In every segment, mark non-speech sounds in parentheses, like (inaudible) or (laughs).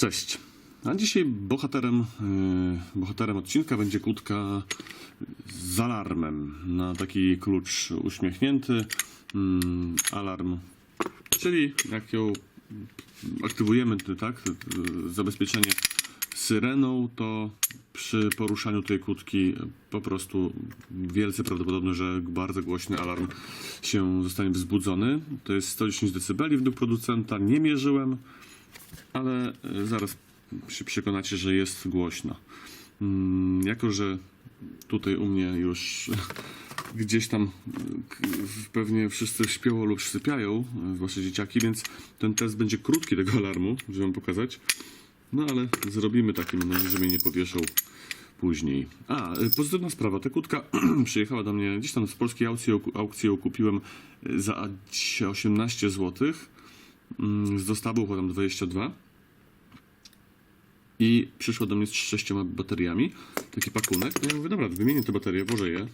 Cześć. A dzisiaj bohaterem, yy, bohaterem odcinka będzie kłódka z alarmem na taki klucz uśmiechnięty. mm, alarm, czyli jak ją aktywujemy, tak, yy, zabezpieczenie syreną, to przy poruszaniu tej kłódki po prostu wielce prawdopodobne, że bardzo głośny alarm się zostanie wzbudzony. To jest 110 dB według producenta. Nie mierzyłem, ale e, zaraz się przekonacie, że jest głośno. Mm, Jako, że tutaj u mnie już (laughs) gdzieś tam k- pewnie wszyscy śpią lub sypiają, e, zwłaszcza dzieciaki, więc ten test będzie krótki tego alarmu, żeby wam pokazać. No ale zrobimy taki, mam nadzieję, że mnie nie powieszą później. A, pozytywna sprawa. Ta kłódka (clears throat) przyjechała do mnie gdzieś tam z polskiej aukcji, aukcji ją kupiłem za 18 zł. Z dostawą chyba tam 22. I przyszła do mnie z sześcioma bateriami. Taki pakunek. No ja mówię, dobra, wymienię te baterie, włożę je.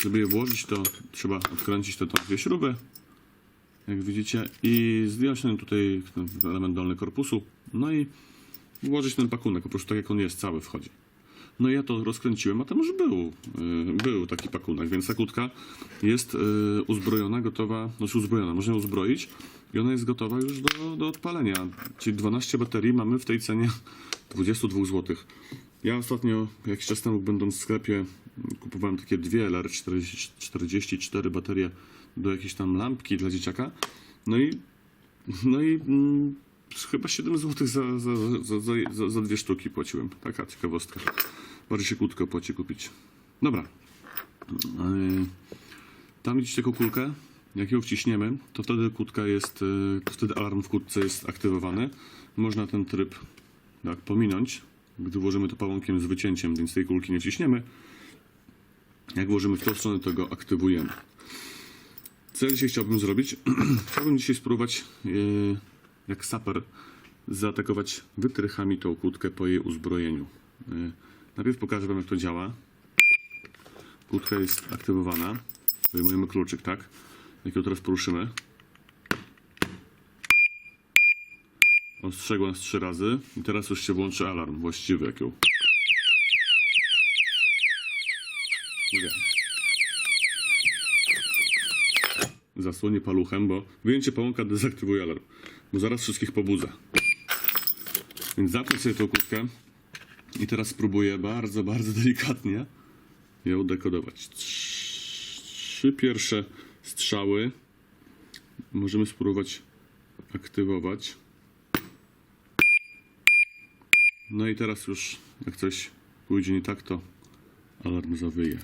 Żeby je włożyć, to trzeba odkręcić te dwie śruby. Jak widzicie. I zdjąć ten tutaj ten element dolny korpusu. No i włożyć ten pakunek, po prostu tak jak on jest, cały wchodzi. No ja to rozkręciłem, a tam już był, y, był taki pakunek, więc ta kłódka jest y, uzbrojona, gotowa, znaczy uzbrojona, można ją uzbroić i ona jest gotowa już do, do odpalenia. Czyli 12 baterii mamy w tej cenie 22 zł. Ja ostatnio, jakiś czas temu będąc w sklepie, kupowałem takie dwie LR44 baterie do jakiejś tam lampki dla dzieciaka. No i no i mm, chyba 7 zł za, za, za, za, za, za dwie sztuki płaciłem. Taka ciekawostka. Bardziej się kłódkę opłaci kupić. Dobra. Yy, Tam widzicie taką kulkę. Jak ją wciśniemy, to wtedy kłódka jest, to wtedy alarm w kłódce jest aktywowany. Można ten tryb tak, pominąć, gdy włożymy to pałąkiem z wycięciem, więc tej kulki nie wciśniemy. Jak włożymy w tą stronę, to go aktywujemy. Co ja dzisiaj chciałbym zrobić? (clears throat) chciałbym dzisiaj spróbować, e, jak saper, zaatakować wytrychami tą kłódkę po jej uzbrojeniu. E, najpierw pokażę Wam, jak to działa. Kłódka jest aktywowana. Wyjmujemy kluczyk, tak? Jak ją teraz poruszymy. Ostrzegła nas trzy razy. I teraz już się włączy alarm właściwy, jak ją. Mówię. zasłonię paluchem, bo wyjęcie pałąka dezaktywuje alarm, bo zaraz wszystkich pobudza. Więc zamknę sobie tą kłódkę i teraz spróbuję bardzo, bardzo delikatnie ją dekodować. Trz- Trzy pierwsze strzały możemy spróbować aktywować. No i teraz już, jak coś pójdzie nie tak, to alarm zawyje.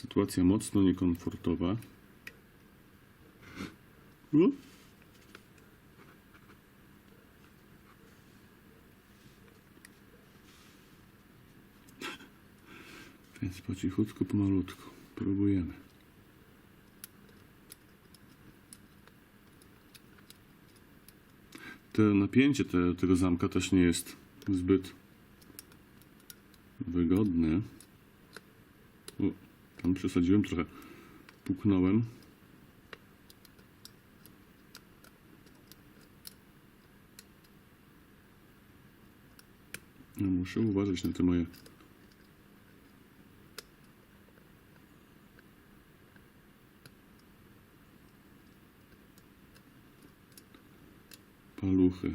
Sytuacja mocno niekomfortowa. U? Więc po cichutku, pomalutku. Próbujemy. Te napięcie te, tego zamka też nie jest zbyt wygodne. Tam przesadziłem trochę. Puknąłem. Ja muszę uważać na te moje paluchy.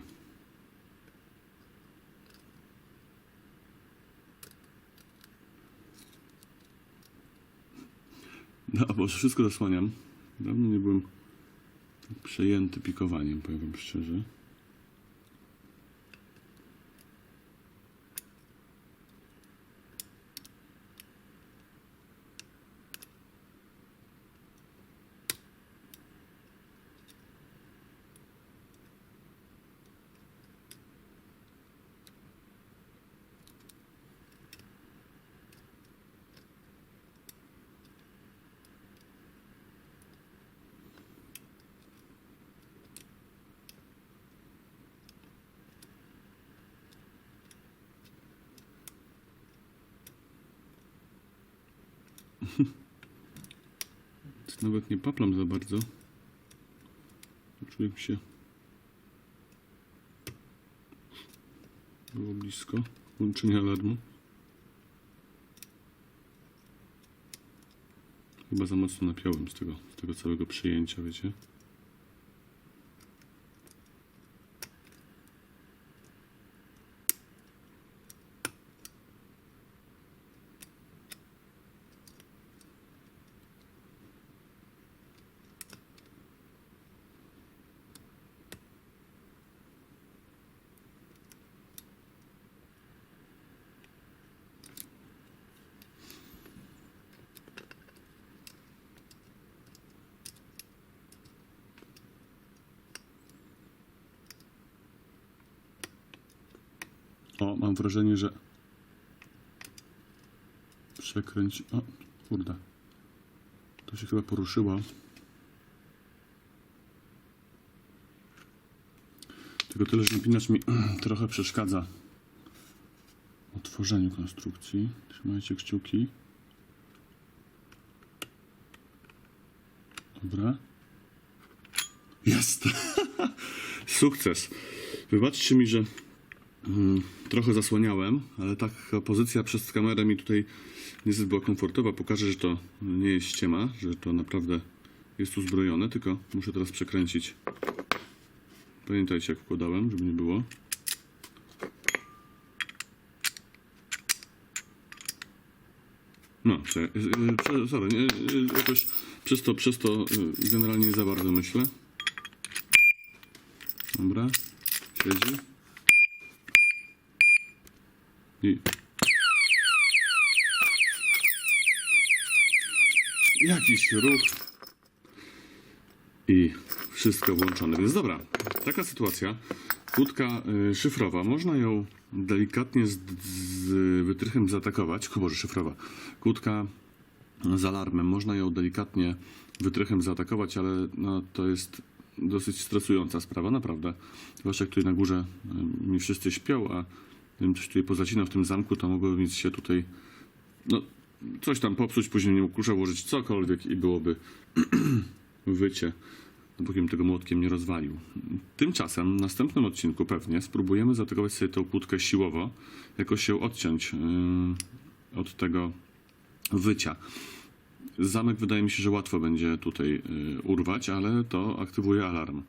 No, bo wszystko zasłaniam. Dawno nie byłem przejęty pikowaniem, powiem szczerze. (laughs) Nawet nie paplam za bardzo. Czuję się było blisko włączenia alarmu. Chyba za mocno napiąłem z tego, z tego całego przyjęcia, wiecie. O, mam wrażenie, że przekręci... O, kurde. To się chyba poruszyło. Tylko tyle, że napinacz mi (clears throat) trochę przeszkadza w tworzeniu konstrukcji. Trzymajcie kciuki. Dobra. Jest! (laughs) Sukces! Wybaczcie mi, że trochę zasłaniałem, ale taka pozycja przez kamerę mi tutaj niezbyt była komfortowa. Pokażę, że to nie jest ściema, że to naprawdę jest uzbrojone, tylko muszę teraz przekręcić. Pamiętajcie jak wkładałem, żeby nie było. No, prze, y, y, sorry, nie, y, jakoś przez to, przez to generalnie nie za bardzo myślę. Dobra, siedzi. I... Jakiś ruch. I wszystko włączone. Więc dobra, taka sytuacja. Kłódka y, szyfrowa. Można ją delikatnie z, z wytrychem zaatakować. Że szyfrowa. Kłódka z alarmem. Można ją delikatnie wytrychem zaatakować, ale no, to jest dosyć stresująca sprawa, naprawdę. Zwłaszcza tutaj na górze y, mi wszyscy śpią, a gdybym coś tutaj pozacinał w tym zamku, to mogłoby mieć się tutaj no, coś tam popsuć, później nie klucza włożyć cokolwiek i byłoby (clears throat) wycie, dopóki tego młotkiem nie rozwalił. Tymczasem w następnym odcinku pewnie spróbujemy zaatakować sobie tą kłódkę siłowo, jakoś się odciąć yy, od tego wycia. Zamek wydaje mi się, że łatwo będzie tutaj yy, urwać, ale to aktywuje alarm.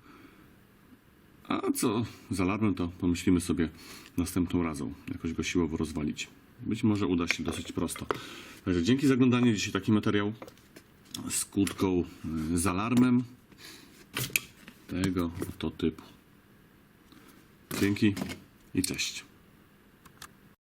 A co z alarmem, to pomyślimy sobie następną razą. Jakoś go siłowo rozwalić. Być może uda się dosyć prosto. Także dzięki za oglądanie. Dzisiaj taki materiał z kłódką y, z alarmem. Tego oto typu. Dzięki i cześć.